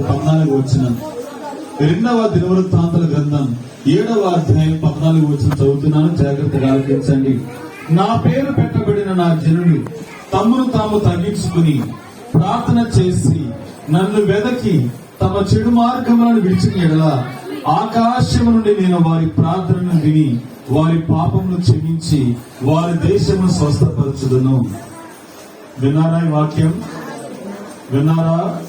పద్నాలుగు వచ్చిన రెండవ దినవృత్తాంతల గ్రంథం ఏడవ అధ్యాయం పద్నాలుగు వచ్చిన చదువుతున్నాను. జాగ్రత్తగా ఆలోచించండి నా పేరు పెట్టబడిన నా జనులు తమ్మును తాము తగ్గించుకుని ప్రార్థన చేసి నన్ను వెదకి తమ చెడు మార్గములను విడిచిన ఎడల ఆకాశము నుండి నేను వారి ప్రార్థనను విని వారి పాపమును క్షమించి వారి దేశమును స్వస్థపరచుదను. విన్నారా ఈ వాక్యం? విన్నారా?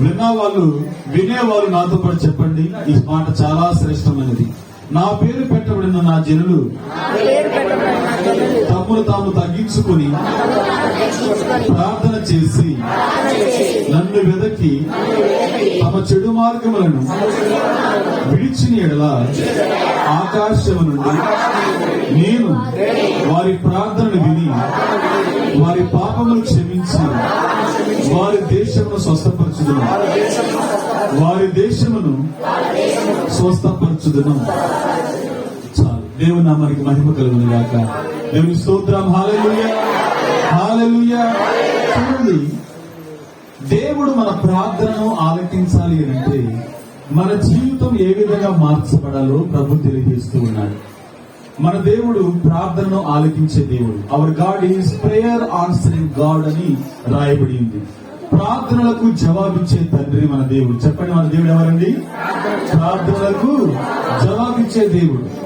విన్నా వాళ్ళు వినేవాళ్ళు నాతో పాటు చెప్పండి. ఈ మాట చాలా శ్రేష్టమైనది. నా పేరు పెట్టబడిన నా జనులు తమ్మును తాము తగ్గించుకుని ప్రార్థన చేసి నన్ను వెదకి తమ చెడు మార్గములను విడిచిన ఎడల ఆకాశము నుండి నేను వారి ప్రార్థనను విని దేశమును స్వస్థపరచుదును. వారి దేశమును స్వస్థపరచుదును. చాలు. దేవుని నామానికి మహిమ కలుగును గాక. దేవుని స్తోత్రం. హాలెలూయా హాలెలూయా చూడండి. దేవుడు మన ప్రార్థనను ఆలకించాలి అంటే మన జీవితం ఏ విధంగా మార్చబడాలో ప్రభు తెలియజేస్తూ ఉన్నాడు. మన దేవుడు ప్రార్థనను ఆలకించే దేవుడు. Our God is prayer answering God అని రాయబడి ఉంది. ప్రార్థనలకు జవాబిచ్చే తండ్రి మన దేవుడు. చెప్పండి మన దేవుడు ఎవరండి? ప్రార్థనలకు జవాబిచ్చే దేవుడు.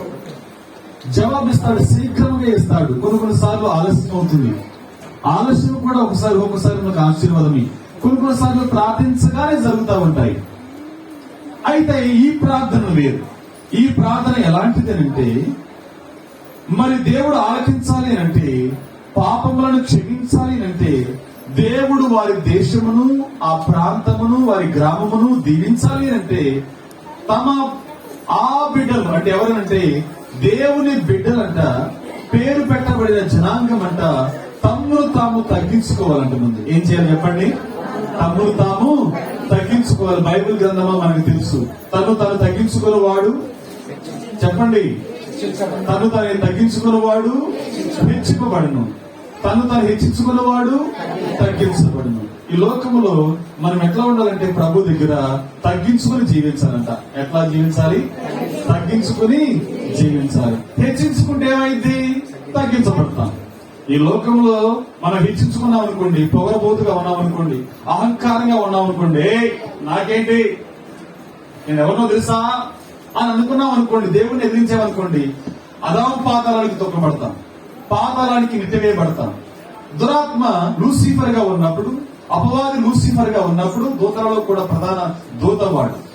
జవాబిస్తాడు శీఘ్రంగా ఇస్తాడు. కొన్ని కొన్ని సార్లు ఆలస్యం అవుతుంది. ఆలస్యం కూడా ఒకసారి ఒకసారి మనకు ఆశీర్వాదమే. కొన్ని కొన్ని సార్లు ప్రార్థించగానే జరుగుతూ ఉంటాయి. అయితే ఈ ప్రార్థన వేరు. ఈ ప్రార్థన ఎలాంటిది అంటే మరి దేవుడు ఆలకించాలి అంటే పాపములను క్షమించాలి అంటే దేవుడు వారి దేశమును ఆ ప్రాంతమును వారి గ్రామమును దీవించాలి అంటే తమ ఆ బిడ్డలు అంటే ఎవరనంటే దేవుని బిడ్డలంట పేరు పెట్టబడిన జనాంగం అంట తమ్మును తాము తగ్గించుకోవాలంట ముందు. ఏం చేయాలి చెప్పండి? తమ్మును తాము తగ్గించుకోవాలి. బైబిల్ గ్రంథమా మనకు తెలుసు. తను తను తగ్గించుకున్న వాడు చెప్పండి. తను తను తగ్గించుకున్నవాడు? హెచ్చుకోబడను తను తను హెచ్చించుకున్నవాడు తగ్గించబడును. ఈ లోకములో మనం ఎట్లా ఉండాలంటే ప్రభు దగ్గర తగ్గించుకుని జీవించాలంట. ఎట్లా జీవించాలి? తగ్గించుకుని జీవించాలి. హెచ్చించుకుంటే ఏమైంది? తగ్గించబడతాం. ఈ లోకంలో మనం హెచ్చించుకున్నాం అనుకోండి పొగరబోతుగా ఉన్నాం అనుకోండి అహంకారంగా ఉన్నాం అనుకోండి నాకేంటి? నేను ఎవరినో తెలుసా? అని అనుకున్నాం అనుకోండి దేవుణ్ణి ఎదిరించామనుకోండి అదాం పాతాళానికి తొక్కబడతాం. పాతాళానికి నెట్టివేయబడతాం దురాత్మ లూసిఫర్గా ఉన్నప్పుడు అపవాది లూసిఫర్గా ఉన్నప్పుడు దూతలలో కూడా ప్రధాన దూత వాడు.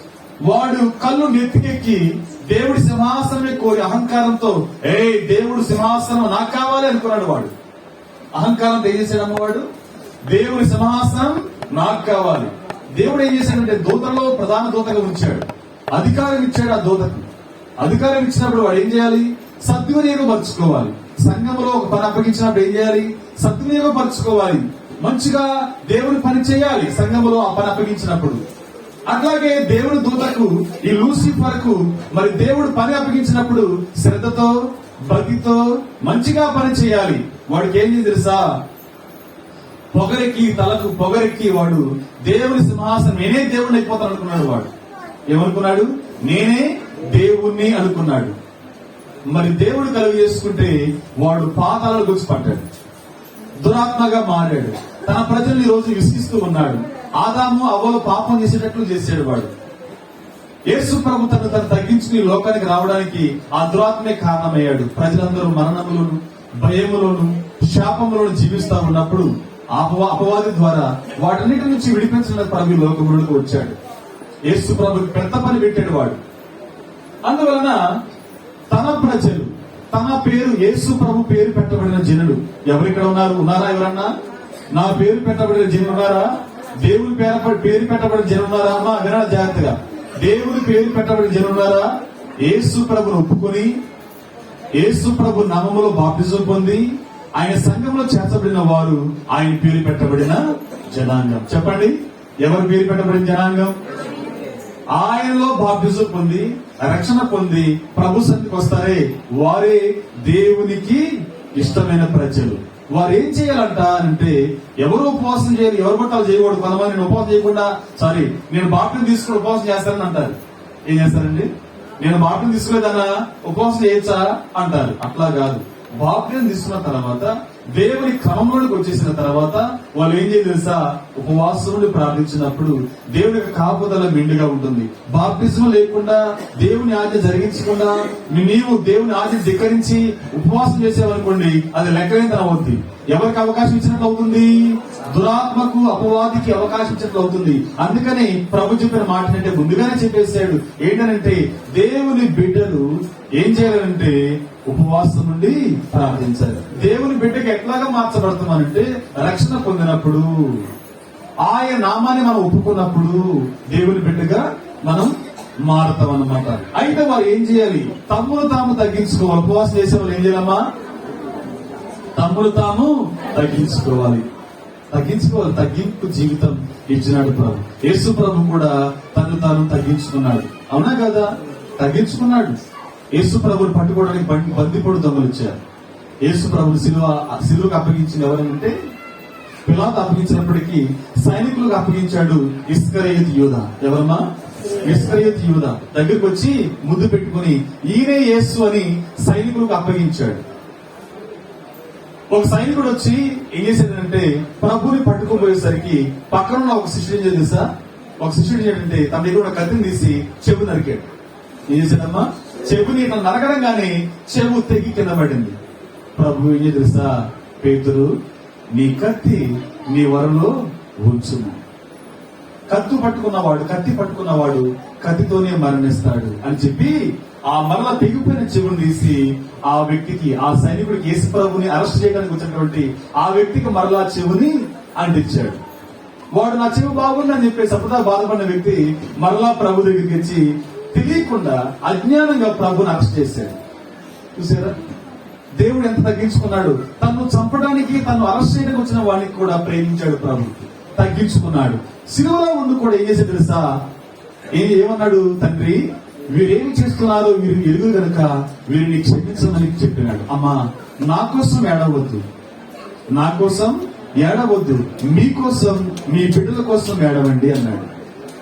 వాడు కళ్ళు నెత్తికెక్కి దేవుడి సింహాసనమే కోరి అహంకారంతో ఏ దేవుడు సింహాసనం నాకు కావాలి అనుకున్నాడు వాడు. అహంకారంతో ఏం చేశాడు వాడు దేవుడి సింహాసనం నాకు కావాలి. దేవుడు ఏం చేశాడంటే దూతలో ప్రధాన దూతగా ఉంచాడు. అధికారం ఇచ్చాడు ఆ దూతకు. అధికారం ఇచ్చినప్పుడు వాడు ఏం చేయాలి? సద్వినియోగపరచుకోవాలి సంఘంలో ఒక పని అప్పగించినప్పుడు ఏం చేయాలి? సద్వినియోగపరచుకోవాలి. మంచిగా దేవుని పని చేయాలి సంఘంలో ఆ పని అప్పగించినప్పుడు. అట్లాగే దేవుడి దూతకు ఈ లూసిఫర్కు మరి దేవుడు పని అప్పగించినప్పుడు శ్రద్ధతో భక్తితో మంచిగా పని చేయాలి. వాడికి ఏం తెలుసా? పొగరికి తలకు పొగరికి వాడు దేవుని సింహాసనం నేనే దేవుడిని అయిపోతాను అనుకున్నాడు వాడు. ఏమనుకున్నాడు? నేనే దేవుణ్ణి అనుకున్నాడు. మరి దేవుడు కలుగు చేసుకుంటే వాడు పాతాలను గురించి దురాత్మగా మారాడు. తన ప్రజలు ఈ రోజు విసిగిస్తూ ఉన్నాడు. ఆదాము అవ్వలు పాపం చేసేటట్లు చేశాడు వాడు. యేసు ప్రభు తను తను తగ్గించుకుని లోకానికి రావడానికి ఆ దురాత్మే కారణమయ్యాడు. ప్రజలందరూ మరణములను భయములోను శాపములను జీవిస్తా ఉన్నప్పుడు అపవా అపవాది ద్వారా వాటన్నిటి నుంచి విడిపించిన ప్రభు లోకములకు వచ్చాడు. యేసు ప్రభు పెద్ద పని పెట్టాడు వాడు. అందువలన తన ప్రజలు తన పేరు యేసు ప్రభు పేరు పెట్టబడిన జనులు. ఎవరిక్కడ ఉన్నారు? ఉన్నారా ఎవరన్నా? నా పేరు పెట్టబడిన జనులు ఉన్నారా? దేవుని పేరు పేరు పెట్టబడిన జనులు ఉన్నారా? అమ్మా వినాలి జాగ్రత్తగా. దేవుని పేరు పెట్టబడిన జనులు ఉన్నారా? యేసు ప్రభుని ఒప్పుకొని యేసు ప్రభు నామములో బాప్తిజం పొంది ఆయన సంఘంలో చేర్చబడిన వారు ఆయన పేరు పెట్టబడిన జనాంగం. చెప్పండి ఎవరు పేరు పెట్టబడిన జనాంగం? ఆయనలో బాప్తిజం పొంది రక్షణ పొంది ప్రభు సన్నిధికి వస్తారే. వారే దేవునికి ఇష్టమైన ప్రజలు. వారు ఏం చేయాలంట అంటే ఎవరు ఉపవాసం చేయాలి ఎవరు పట్టాలు చేయకూడదు. కొంతమంది నేను ఉపవాసం చేయకుండా సారీ నేను బాప్యం తీసుకుని ఉపవాసం చేస్తానని అంటారు. ఏం చేస్తారండి? నేను బాప్టిని తీసుకోలేదన్నా ఉపవాసం చేయొచ్చా? అంటారు. అట్లా కాదు. బాప్టిని తీసుకున్న తర్వాత దేవుని క్రమంలోకి వచ్చేసిన తర్వాత వాళ్ళు ఏం చేయాలి తెలుసా? ఉపవాసములు ప్రార్థించినప్పుడు దేవుని యొక్క కాపుదల మెండుగా ఉంటుంది. బాప్తిజం లేకుండా దేవుని ఆజ్ఞ జరిగించకుండా నీవు దేవుని ఆజ్ఞ ధిక్కరించి ఉపవాసం చేసేవనుకోండి అది లెక్కలేంతనం అవుతుంది ఎవరికి అవకాశం ఇచ్చినట్లు అవుతుంది? దురాత్మకు అపవాదికి అవకాశం ఇచ్చినట్లు అవుతుంది. అందుకని ప్రభు చెప్పిన మాట అంటే ముందుగానే చెప్పేశాడు. ఏంటంటే దేవుని బిడ్డలు ఏం చేయాలంటే ఉపవాసం నుండి ప్రార్థించాలి. దేవుని బిడ్డకి ఎట్లాగా మార్చబడుతున్నామంటే రక్షణ పొందినప్పుడు ఆయన నామాన్ని మనం ఒప్పుకున్నప్పుడు దేవుని బిడ్డగా మనం మారుతాం అన్నమాట అయితే వారు ఏం చేయాలి? తమ్మును తాము తగ్గించుకోవాలి ఉపవాసం చేసే వాళ్ళు ఏం చేయాలమ్మా? తమ్ములు తాము తగ్గించుకోవాలి. తగ్గించుకోవాలి. తగ్గింపు జీవితం ఇచ్చినాడు ప్రభు. యేసు ప్రభు కూడా తను తాను తగ్గించుకున్నాడు. అవునా కదా? తగ్గించుకున్నాడు. యేసు ప్రభుని పట్టుకోవడానికి బండి బందిపోడు దొంగలు వచ్చారు. యేసు ప్రభుని సిలువ సిలువకు అప్పగించింది ఎవరంటే? పిలాత్ అప్పగించినప్పటికీ సైనికులకు అప్పగించాడు ఇస్కరయత్ యూధ ఎవరమ్మా? ఇస్కరయత్ యూధ దగ్గరికి వచ్చి ముద్దు పెట్టుకుని ఈయనే యేసు అని సైనికులకు అప్పగించాడు. ఒక సైనికుడు వచ్చి ఏం చేశాడంటే ప్రభుని పట్టుకోబోయేసరికి పక్కనున్న ఒక శిష్యుడు ఏం చేసా ఒక శిష్యుడు ఏంటంటే తన దగ్గర ఉన్న కత్తిని తీసి చెవు నరికాడు. ఏం చేశాడమ్మా? చెవుని ఇట్లా నరకడంగానే చెవు తెగి కింద పడింది. ప్రభు ఏం తెలుసా పేతురు నీ కత్తి నీ వరలో ఉంచుము. కత్తు పట్టుకున్నవాడు కత్తి పట్టుకున్నవాడు కత్తితోనే మరణిస్తాడు అని చెప్పి ఆ మరల తెగిపోయిన చెవుని తీసి ఆ వ్యక్తికి ఆ సైనికుడికి యేసు ప్రభుని అరెస్ట్ చేయడానికి వచ్చినటువంటి ఆ వ్యక్తికి మరలా చెవుని అంటించాడు. వాడు నా చెవు బాగుందని చెప్పేసి అప్పుడా బాధపడిన వ్యక్తి మరలా ప్రభు దగ్గరికి వచ్చి తెలియకుండా అజ్ఞానంగా ప్రభుని అరెస్ట్ చేశాడు. చూసారా? దేవుడు ఎంత తగ్గించుకున్నాడు? తను చంపడానికి తను అరెస్ట్ చేయడానికి వచ్చిన వాడికి కూడా ప్రేమించాడు ప్రభు. తగ్గించుకున్నాడు. సిలువలో ఉండి కూడా ఏం చేసి తెలుసా? ఏ ఏమన్నాడు? తండ్రి వీరేమి చేస్తున్నారో వీరు ఎరుగు కనుక వీరిని క్షమించమని చెప్పినాడు. అమ్మా నా కోసం ఏడవద్దు. నా కోసం ఏడవద్దు. మీకోసం మీ బిడ్డల కోసం ఏడవండి అన్నాడు.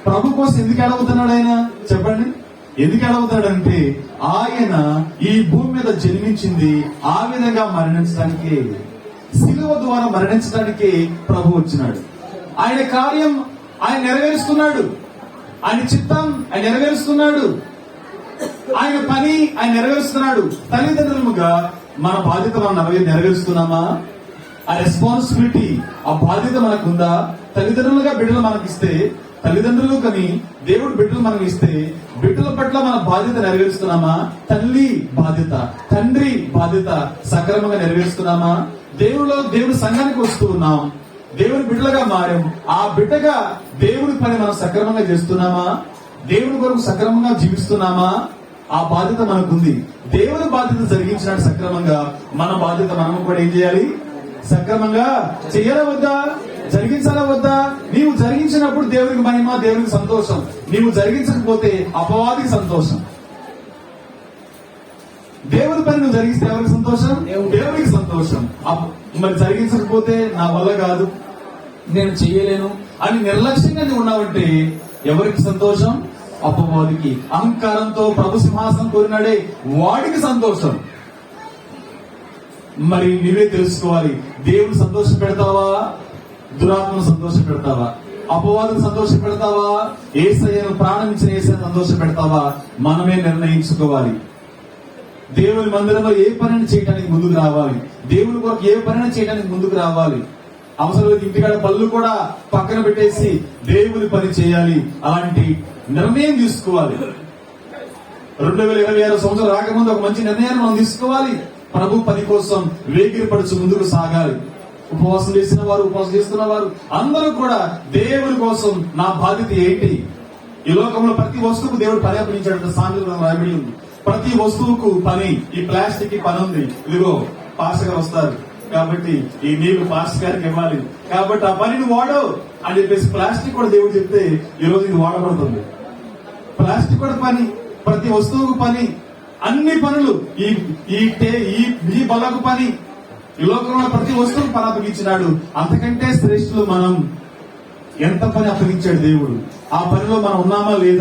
ప్రభు కోసం ఎందుకు ఎడవుతున్నాడు ఆయన? చెప్పండి. ఎందుకు ఎడవుతాడంటే ఆయన ఈ భూమి మీద జన్మించింది ఆ విధంగా మరణించడానికి శిలువ ద్వారా మరణించడానికి ప్రభు వచ్చినాడు. ఆయన కార్యం ఆయన నెరవేరుస్తున్నాడు. ఆయన చిత్తం ఆయన నెరవేరుస్తున్నాడు. ఆయన పని ఆయన నెరవేరుస్తున్నాడు. తల్లిదండ్రులుగా మన బాధ్యత మనం నెరవేరుస్తున్నామా? ఆ రెస్పాన్సిబిలిటీ ఆ బాధ్యత మనకుందా? తల్లిదండ్రులుగా బిడ్డలు మనకిస్తే తల్లిదండ్రులు కానీ దేవుడు బిడ్డలు మనం ఇస్తే బిడ్డల పట్ల మన బాధ్యత నెరవేరుస్తున్నామా? తల్లి బాధ్యత తండ్రి బాధ్యత సక్రమంగా నెరవేరుస్తున్నామా? దేవుడు దేవుడి సంఘానికి వస్తూ ఉన్నాం. దేవుని బిడ్డలుగా మారాం. ఆ బిడ్డగా దేవుడి పని మనం సక్రమంగా చేస్తున్నామా? దేవుని కొరకు సక్రమంగా జీవిస్తున్నామా? ఆ బాధ్యత మనకుంది. దేవుని బాధ్యత జరిగించినట్టు సక్రమంగా మన బాధ్యత మనం కూడా ఏం చేయాలి? సక్రమంగా చెయ్యాలా వద్దా? జరిగించాలా వద్దా? జరిగించినప్పుడు దేవునికి మహిమ దేవునికి సంతోషం. నీవు జరిగించకపోతే అపవాదికి సంతోషం. దేవుని పని నువ్వు జరిగిస్తే ఎవరికి సంతోషం? దేవునికి సంతోషం. మరి జరిగించకపోతే నా వల్ల కాదు. నేను చెయ్యలేను అని నిర్లక్ష్యంగా నువ్వు ఉన్నావంటే ఎవరికి సంతోషం? అపవాదికి. అహంకారంతో ప్రభు సింహాసనం కోరినాడే వాడికి సంతోషం. మరి నీవే తెలుసుకోవాలి. దేవుని సంతోష పెడతావా? దురాత్మను సంతోష పెడతావా? అపవాదం సంతోష పెడతావా ఏసయ్యను ప్రాణం ఇచ్చిన ఏసయ్య సంతోష పెడతావా మనమే నిర్ణయించుకోవాలి. దేవుని మందిరంలో ఏ పనిని చేయడానికి ముందుకు రావాలి? దేవుని కొరకు ఏ పనిని చేయడానికి ముందుకు రావాలి? అవసరం ఇంటికాడ పళ్ళు కూడా పక్కన పెట్టేసి దేవుని పని చేయాలి. అలాంటి నిర్ణయం తీసుకోవాలి. రెండు వేల ఇరవై ఆరు సంవత్సరం రాకముందు ఒక మంచి నిర్ణయాన్ని మనం తీసుకోవాలి. ప్రభు పని కోసం వేగిరపడుచు ముందుకు సాగాలి. ఉపవాసం చేసిన వారు ఉపవాసం చేస్తున్న వారు అందరూ కూడా దేవుని కోసం నా బాధ్యత ఏంటి? ఈ లోకంలో ప్రతి వస్తువుకు దేవుడు పర్యాపించాడు సాంఘిక రాయబడి ఉంది. ప్రతి వస్తువుకు పని ఈ ప్లాస్టిక్కి పని ఉంది. ఇదిగో పాసగా వస్తారు. కాబట్టి ఈ నీళ్ళు పాస్ గారికి ఇవ్వాలి. కాబట్టి ఆ పనిని వాడవు అని చెప్పేసి ప్లాస్టిక్ కూడా దేవుడు చెప్తే ఈ రోజు ఇది వాడబడుతుంది. ప్లాస్టిక్ కూడా పని ప్రతి వస్తువుకు పని అన్ని పనులు ఈ ఈ ఈ బలకు పని ఈ లోకంలో ప్రతి వస్తువు పని అప్పగించినాడు అంతకంటే శ్రేష్ఠులు మనం. ఎంత పని అప్పగించాడు దేవుడు? ఆ పనిలో మనం ఉన్నామా లేదా?